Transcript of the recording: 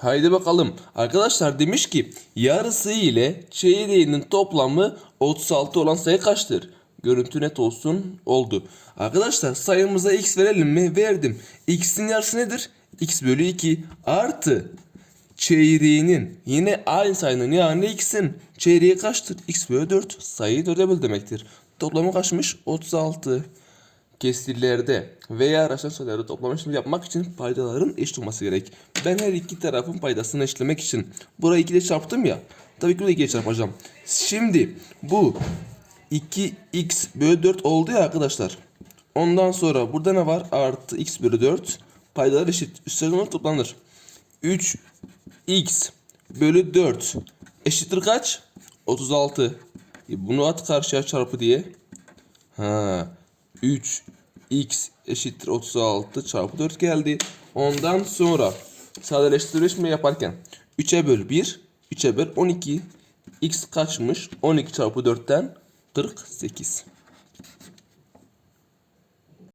Haydi bakalım. Arkadaşlar demiş ki yarısı ile çeyreğinin toplamı 36 olan sayı kaçtır? Görüntü net olsun. Oldu. Arkadaşlar sayımıza x verelim mi? Verdim. x'in yarısı nedir? x bölü 2 artı çeyreğinin yine aynı sayının yani x'in çeyreği kaçtır? x bölü 4 sayıyı 4'e böl demektir. Toplamı kaçmış? 36 kesirlerde veya rasyonel sayılarda toplama işlemi yapmak için paydaların eşit olması gerek. Ben her iki tarafın paydasını eşitlemek için burayı 2 ile çarptım ya. Tabii ki burayı 2 ile çarpacağım. Şimdi bu 2x bölü 4 oldu ya arkadaşlar. Ondan sonra burada ne var? Artı x bölü 4. Paydalar eşit. Üstlerine onlar toplanır. 3x bölü 4 eşittir kaç? 36. E bunu at karşıya çarpı diye. Ha. 3 x eşittir 36 çarpı 4 geldi. Ondan sonra sadeleştirme yaparken 3'e böl 1, 3'e böl 12. x kaçmış? 12 çarpı 4'ten 48.